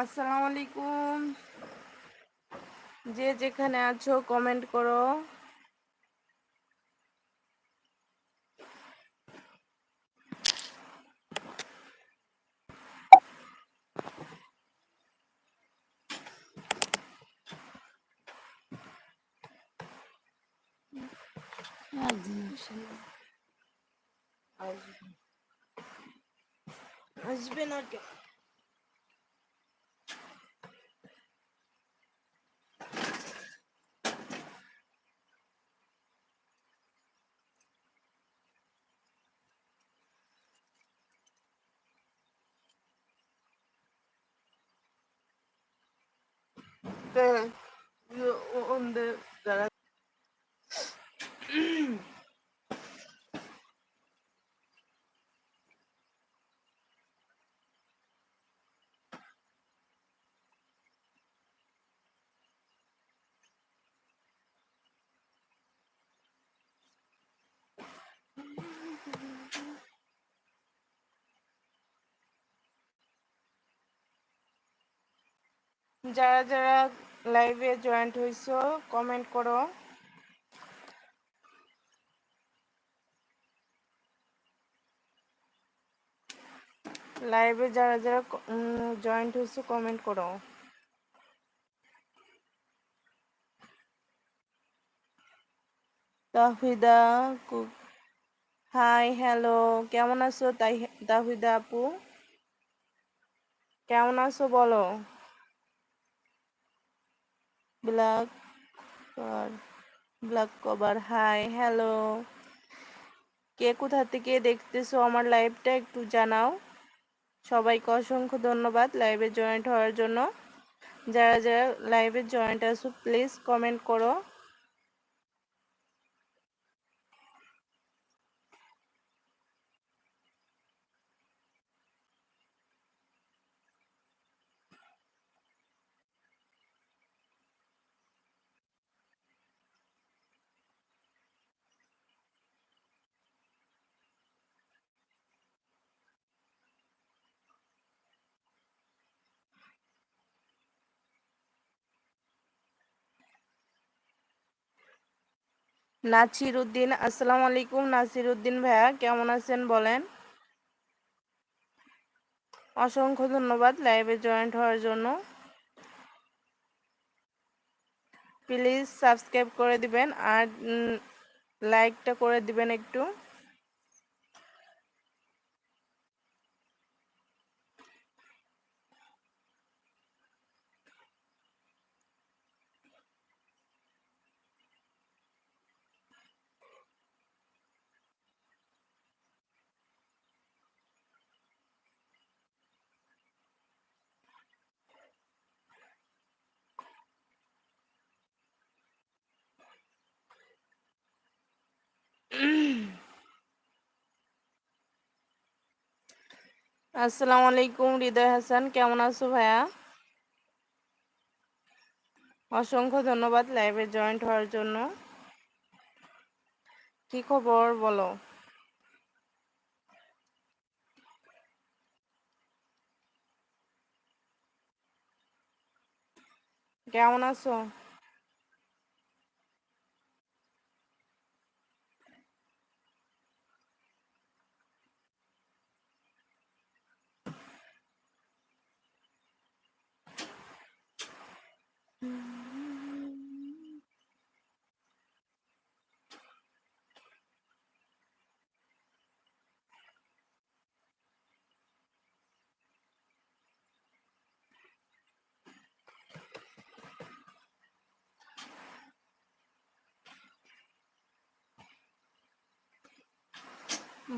আসসালামু আলাইকুম। যে যেখানে আছো কমেন্ট করো। আসবে না কেন the যারা যারা লাইভে জয়েন্ট হইছো কমেন্ট করো। লাইভে যারা যারা জয়েন্ট হইছো কমেন্ট করো। তাহিদা হাই হ্যালো কেমন আছো তাই, তাহিদা আপু? কেমন আছো বলো? Black black cover hi hello কে কোথা থেকে দেখতেছো আমার লাইভটা একটু জানাও। সবাইকে অসংখ্য ধন্যবাদ লাইভে জয়েন্ট হওয়ার জন্য। যারা যারা লাইভে জয়েন্ট আছো প্লিজ কমেন্ট করো। নাছির উদ্দিন আসসালামু আলাইকুম নাসিরুদ্দিন ভাইয়া, কেমন আছেন বলেন? অসংখ্য ধন্যবাদ লাইভে জয়েন্ট হওয়ার জন্য। প্লিজ সাবস্ক্রাইব করে দিবেন আর লাইকটা করে দিবেন একটু। আসসালামু আলাইকুম, হৃদয় হাসান। কেমন আছো ভাইয়া? অসংখ্য ধন্যবাদ লাইভে জয়েন্ট হওয়ার জন্য। কি খবর বলো? কেমন আছো?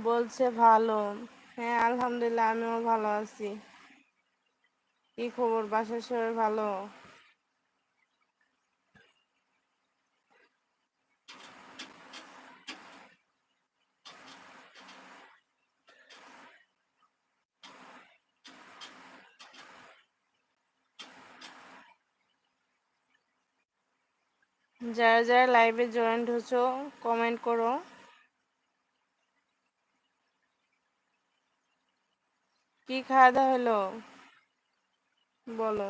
বলছে ভালো। হ্যাঁ আলহামদুলিল্লাহ আমিও ভালো আছি। কি খবর? বাসার সবাই ভালো? যারা যারা লাইভে জয়েন্ট হচ্ছ কমেন্ট করো। কি খাওয়া দাওয়া হলো? বলো।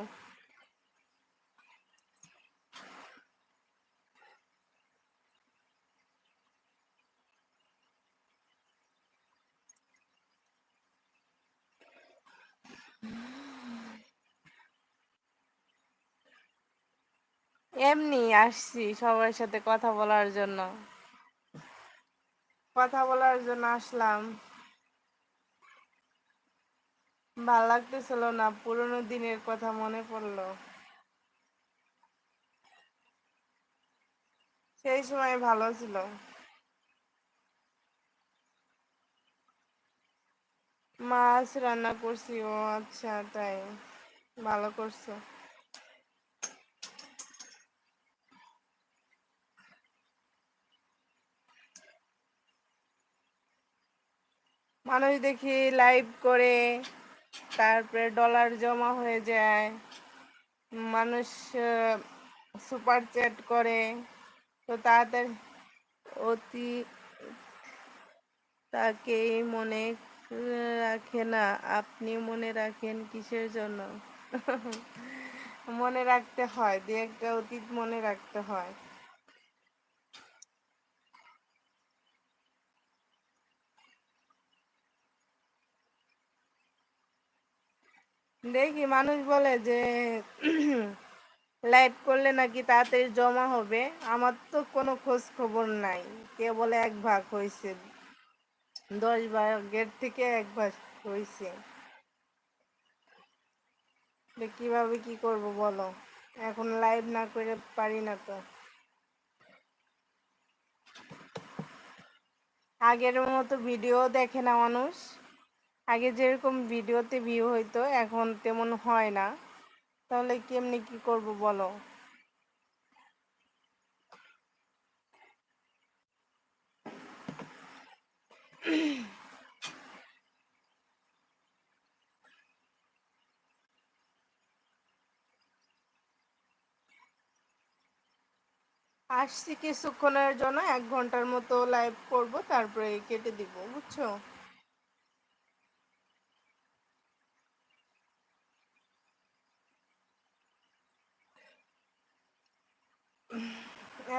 এমনি আসছি সবার সাথে কথা বলার জন্য। কথা বলার জন্য আসলাম। ভালো লাগতেছিল না, পুরোনো দিনের কথা মনে পড়ল। সেই সময় ভালো ছিল। মাছ রান্না করছি, ও আচ্ছা তাই ভালো করছ। মানুষ দেখি লাইভ করে, তারপরে ডলার জমা হয়ে যায়, মানুষ সুপার চ্যাট করে, তো তাদের অতি তাকেই মনে রাখে না, আপনি মনে রাখেন কিসের জন্য? মনে রাখতে হয়, দু একটা অতীত মনে রাখতে হয়। দেখি মানুষ বলে যে, লাইভ করলে নাকি তাড়াতাড়ি জমা হবে। আমার তো কোনো খোঁজ খবর নাই। কে বলে এক ভাগ হয়েছে। দশ ভাগের থেকে এক ভাগ হয়েছে। কীভাবে কি করব বলো? এখন লাইভ না করে পারি না তো। আগের মতো ভিডিও দেখে না মানুষ। আগে যেরকম ভিডিওতে ভিউ হইতো, এখন তেমন হয় না। তাহলে কেমনি কি করব বলো? আসছি কিছুক্ষণের জন্য, এক ঘণ্টার মতো লাইভ করব, তারপরে কেটে দিব, বুঝছ?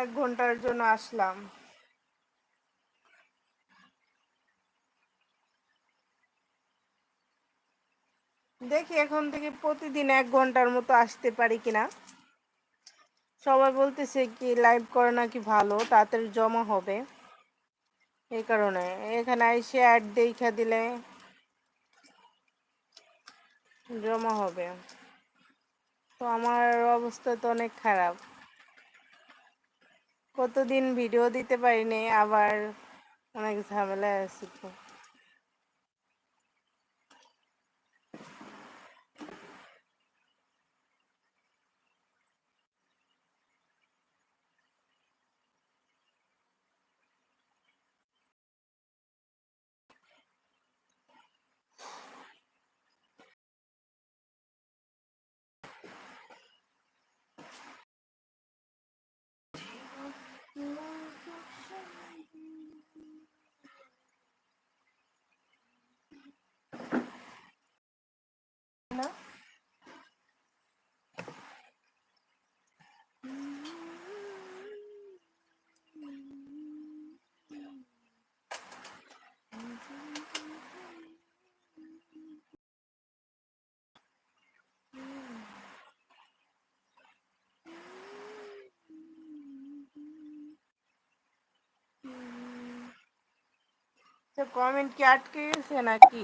এক ঘণ্টার জন্য আসলাম। দেখি এখন থেকে প্রতিদিন এক ঘণ্টার মতো আসতে পারি কিনা। সবাই বলতেছে কি লাইভ করে নাকি ভালো, তাড়াতাড়ি জমা হবে। এই কারণে এখানে এসে অ্যাড দেখা দিলে জমা হবে। তো আমার অবস্থা তো অনেক খারাপ। কতদিন ভিডিও দিতে পারিনি আবার অনেক ঝামেলায় আছি তো। কমেন্ট কি আটকে গেছে নাকি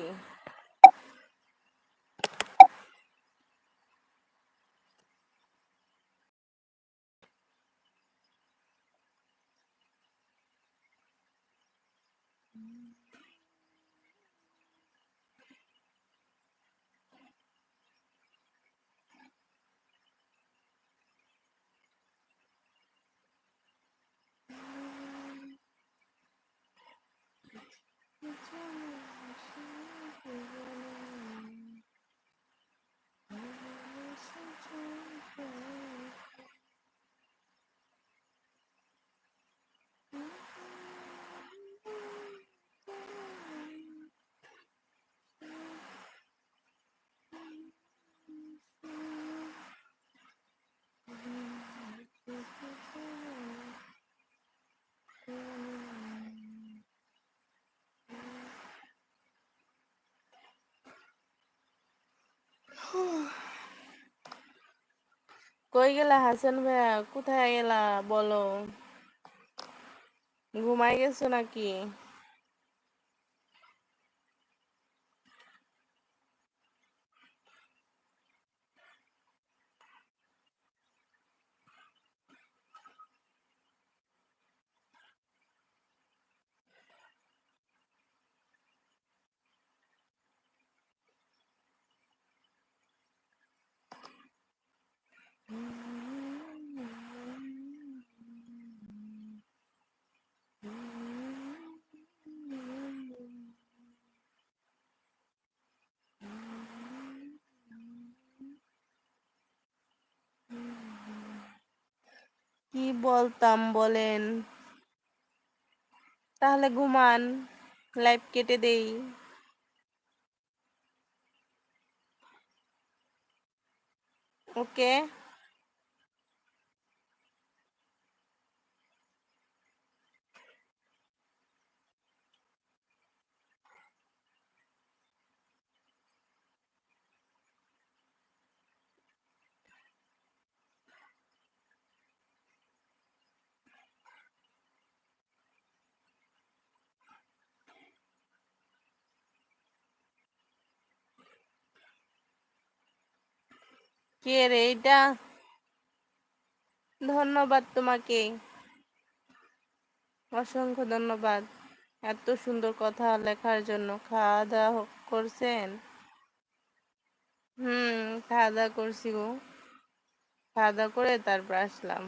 কই গেলা হাসান ভাইয়া? কোথায় গেলা বলো? ঘুমাই গেছো নাকি কি বলতাম বলেন। তাহলে ঘুমান লাইফ কেটে দেই। ওকে? কে রে এটা ধন্যবাদ তোমাকে। অসংখ্য ধন্যবাদ। এত সুন্দর কথা লেখার জন্য। খাওয়া দাওয়া করছেন? হম, খাওয়া দাওয়া করছি গো। খাওয়া দাওয়া করে তারপর আসলাম।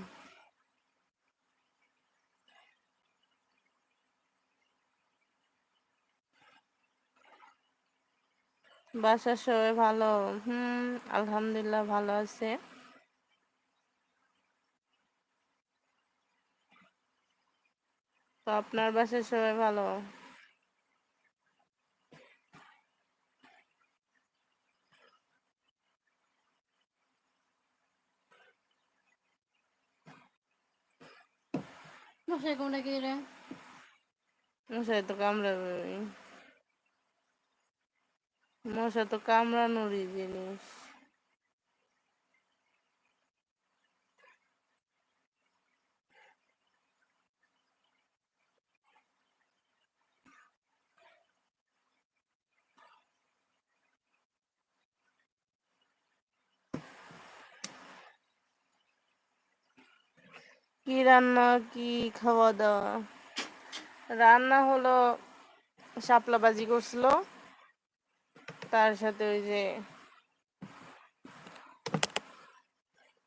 বাসার সবাই ভালো? হুম আলহামদুলিল্লাহ ভালো আছে। তো আপনার বাসার সবাই ভালো? মশাই কোনটা কি রে? মশাই তো কামড়াবে মশা তো কামড়ানোরই জিনিস। কি রান্না কি খাওয়া দাওয়া? রান্না হলো শাপলা বাজি করছিল। তার সাথে ওই যে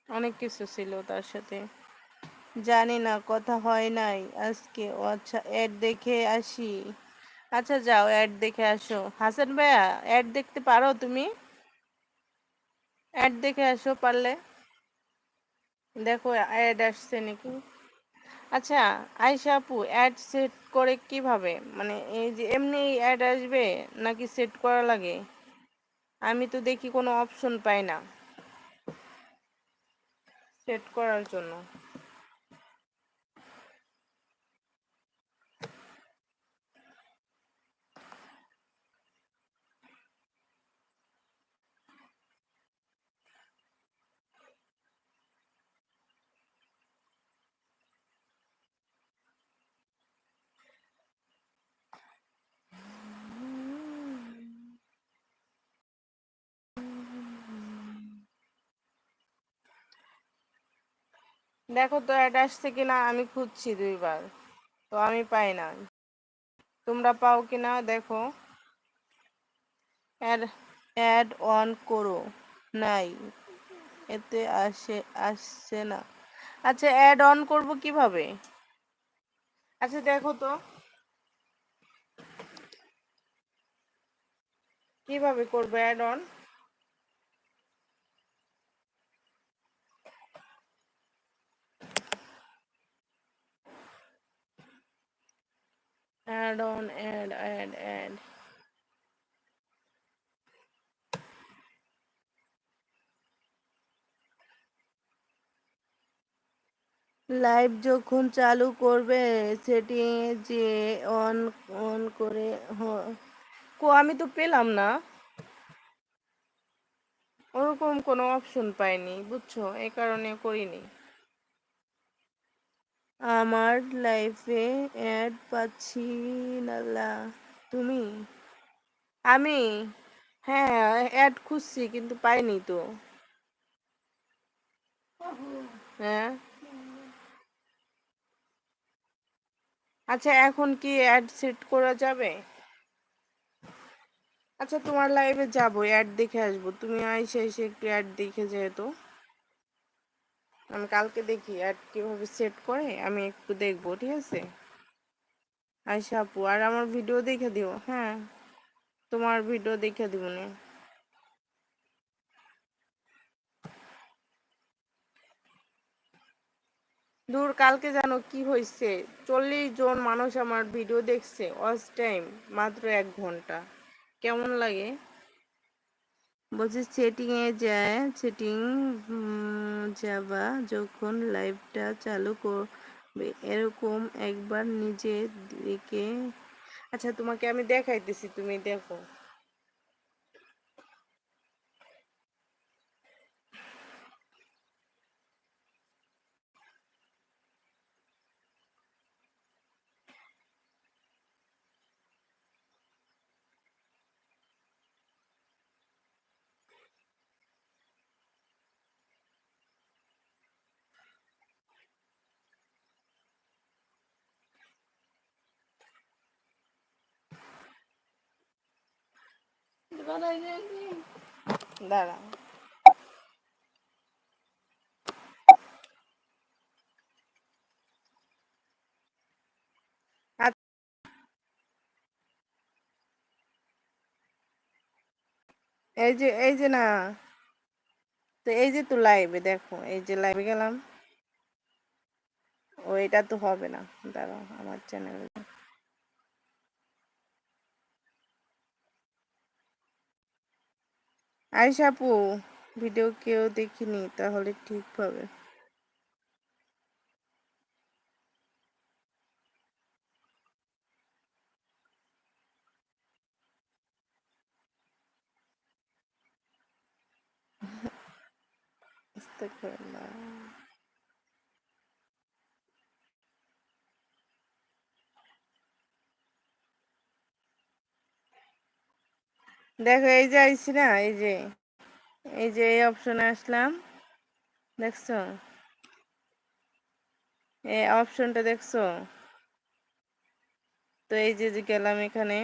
অনেক কিছু ছিল তার সাথে। জানি না, কথা হয় নাই। আজকে ও আচ্ছা অ্যাড দেখে আসি। আচ্ছা যাও অ্যাড দেখে আসো। হাসান ভাইয়া অ্যাড দেখতে পারো তুমি? অ্যাড দেখে আসো পারলে। দেখো অ্যাড আসছে নাকি? আচ্ছা আয়শা আপু অ্যাড সেট করে কীভাবে? মানে এই যে এমনি অ্যাড আসবে নাকি সেট করা লাগে? আমি তো দেখি কোনো অপশন পাই না। সেট করার জন্য। দেখো তো অ্যাড আসছে কিনা, আমি খুঁজছি দুইবার, তো আমি পাই না। তোমরা পাও কিনা দেখো। অ্যাড অ্যাড অন করো। নাই, এতে আসে, আসছে না। আচ্ছা অ্যাড অন করব কীভাবে? আচ্ছা দেখো তো। কীভাবে করব add on? Add on, add add add. Live যখন চালু করবে সেটিং যে অন অন করে কো, আমি তো পেলাম না। ওরকম কোনো অপশন পাইনি, বুঝছ? এই কারণে করিনি। আমার লাইফে অ্যাড পাচ্ছি নালা তুমি? আমি? হ্যাঁ অ্যাড খুঁজছি কিন্তু পাইনি তো। হ্যাঁ? আচ্ছা এখন কি অ্যাড সেট করা যাবে? আচ্ছা তোমার লাইভে যাব অ্যাড দেখে আসব। তুমি আইসে এসে একটু অ্যাড দেখে যেহেতু আমি কালকে দেখি আর কীভাবে সেট করে, আমি একটু দেখব, ঠিক আছে? আইসা আপু, আর আমার ভিডিও দেখে দিও হ্যাঁ? তোমার ভিডিও দেখে দিব না। দূর কালকে জানো কি হয়েছে চল্লিশ জন মানুষ আমার ভিডিও দেখছে ওয়াচ টাইম মাত্র এক ঘণ্টা। কেমন লাগে? বলছি সেটিংয়ে যায় সেটিং যাবা যখন লাইভটা চালু করবে, এরকম একবার নিজের দিকে আচ্ছা তোমাকে আমি দেখাইতেছি, তুমি দেখো। দাঁড়া। এই যে এই যে না, তো এই যে তো লাইভে দেখো, এই যে লাইভে গেলাম। ও, এটা তো হবে না। দাঁড়াও, আমার চ্যানেলে আয়সা আপু ভিডিও কেউ দেখিনি তাহলে ঠিক পাবে আস্তাগফিরুল্লাহ। দেখো, এই যে আইছি না, এই যে এই যে এই অপশনে আসলাম, দেখছ? এই অপশনটা দেখছ? তো এই যে গেলাম এখানে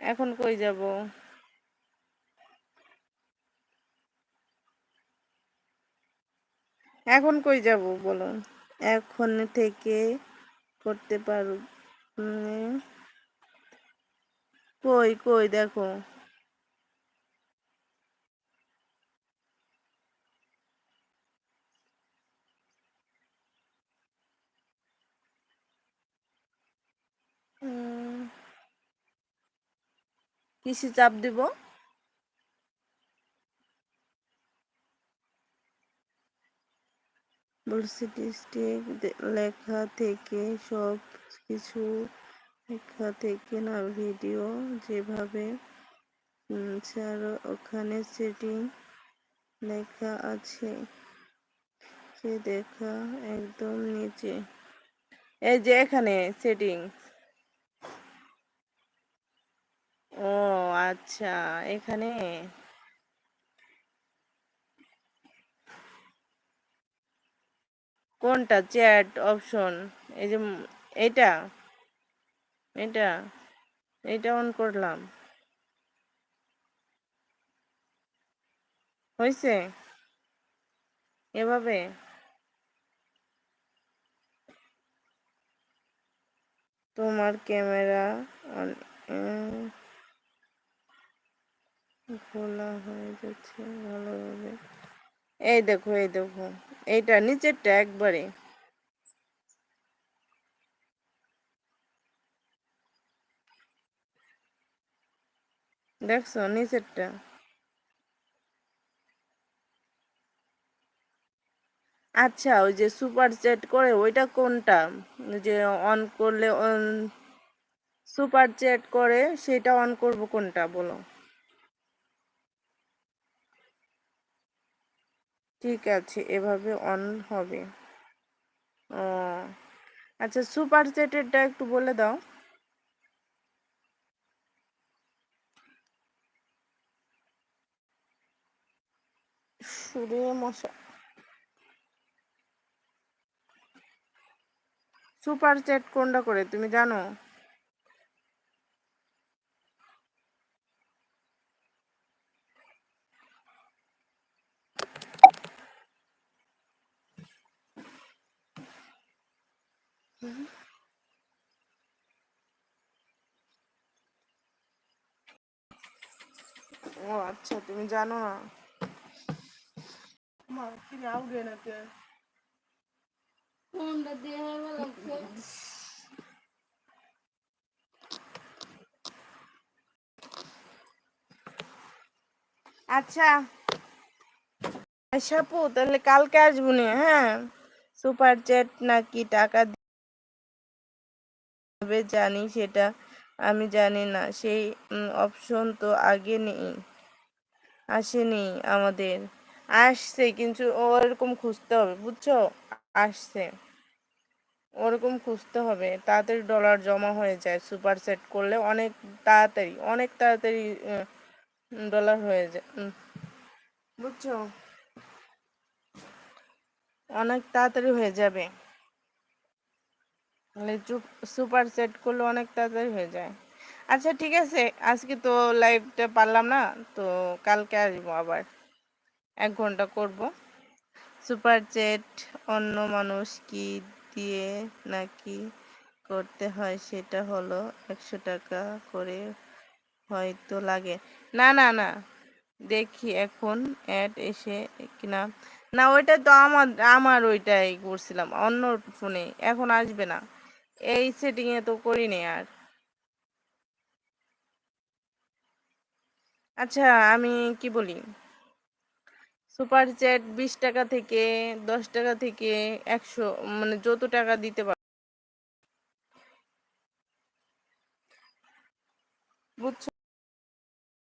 এখন কই যাব? এখন কই যাব বলুন? এখন থেকে করতে পারো। উম, কই কই দেখো। কিসে চাপ দিব? ডিস্ট্রিক্ট লেখা থেকে সব কিছু লেখা থেকে না ভিডিও যেভাবে ছাড়ো ওখানে সেটিং লেখা আছে, সে দেখা একদম নিচে। এই যে এখানে সেটিং ও আচ্ছা এখানে? কোনটা? চ্যাট, অপশন, এই যে এইটা? এটা এইটা অন করলাম। হয়েছে এভাবে? তোমার ক্যামেরা খোলা হয়ে যাচ্ছে ভালোভাবে। এই দেখো এই দেখো। এইটা নিচেরটা একবারে। দেখছ নিচেরটা? আচ্ছা ওই যে সুপার চ্যাট করে, ওইটা কোনটা? যে অন করলে সুপার চ্যাট করে, সেটা অন করব কোনটা? বলো। ঠিক আছে, এভাবে অন হবে। ও আচ্ছা সুপার চ্যাটেরটা একটু বলে দাও। মশা। সুপার চ্যাট কোনটা করে, তুমি জানো? ও আচ্ছা তুমি জানো না। মা আউগে না কে ফোনটা দিয়ে হেবা লাগছে আচ্ছা। সাপু তাহলে কালকে আসব নি হ্যাঁ? সুপার চ্যাট নাকি টাকা দেবে জানি সেটা আমি জানি না। সেই অপশন তো আগে নেই, আসেনি আমাদের। আসছে কিন্তু ওরকম খুঁজতে হবে, বুঝছ? আসছে। ওরকম খুঁজতে হবে, তাড়াতাড়ি ডলার জমা হয়ে যায় সুপার সেট করলে অনেক তাড়াতাড়ি অনেক তাড়াতাড়ি ডলার হয়ে যায় বুঝছ? অনেক তাড়াতাড়ি হয়ে যাবে। মানে সুপার সেট করলে অনেক তাড়াতাড়ি হয়ে যায়। আচ্ছা ঠিক আছে, আজকে তো লাইভটা পারলাম না, তো কালকে আসব আবার। এক ঘণ্টা করব। সুপার চ্যাট অন্য মানুষ কি দিয়ে নাকি করতে হয় সেটা হলো একশো টাকা করে হয়তো লাগে। না না না, দেখি এখন অ্যাড এসে কিনা। না, ওইটা তো আমার আমার ওইটাই করছিলাম, অন্য ফোনে এখন আসবে না। এই সেটিংয়ে তো করিনি আর। আচ্ছা আমি কি বলি? সুপার চ্যাট বিশ টাকা থেকে দশ টাকা থেকে একশো মানে যত টাকা দিতে পার। বুঝছ?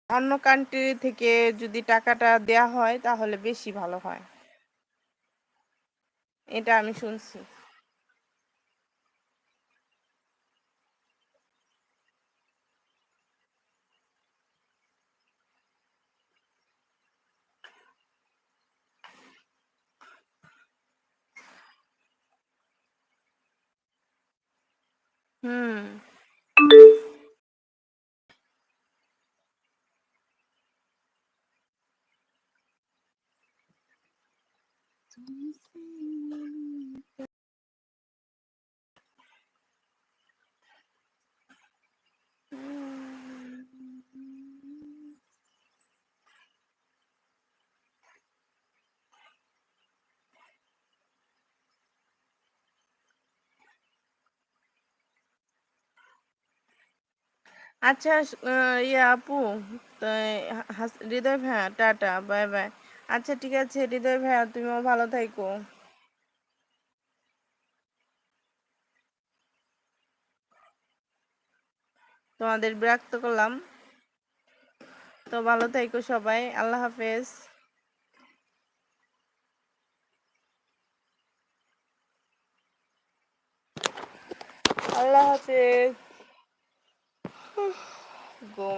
অন্য কান্ট্রি থেকে যদি টাকাটা দেয়া হয়, তাহলে বেশি ভালো হয়। এটা আমি শুনছি। হুম আচ্ছা ইয়ে আপু হৃদয় ভাইয়া, টাটা, বাই বাই। আচ্ছা ঠিক আছে, হৃদয় ভাইয়া, তুমিও ভালো থাইকো। তোমাদের বিরক্ত করলাম। তো ভালো থাইকো সবাই, আল্লাহ হাফেজ। আল্লাহ হাফেজ। 公的母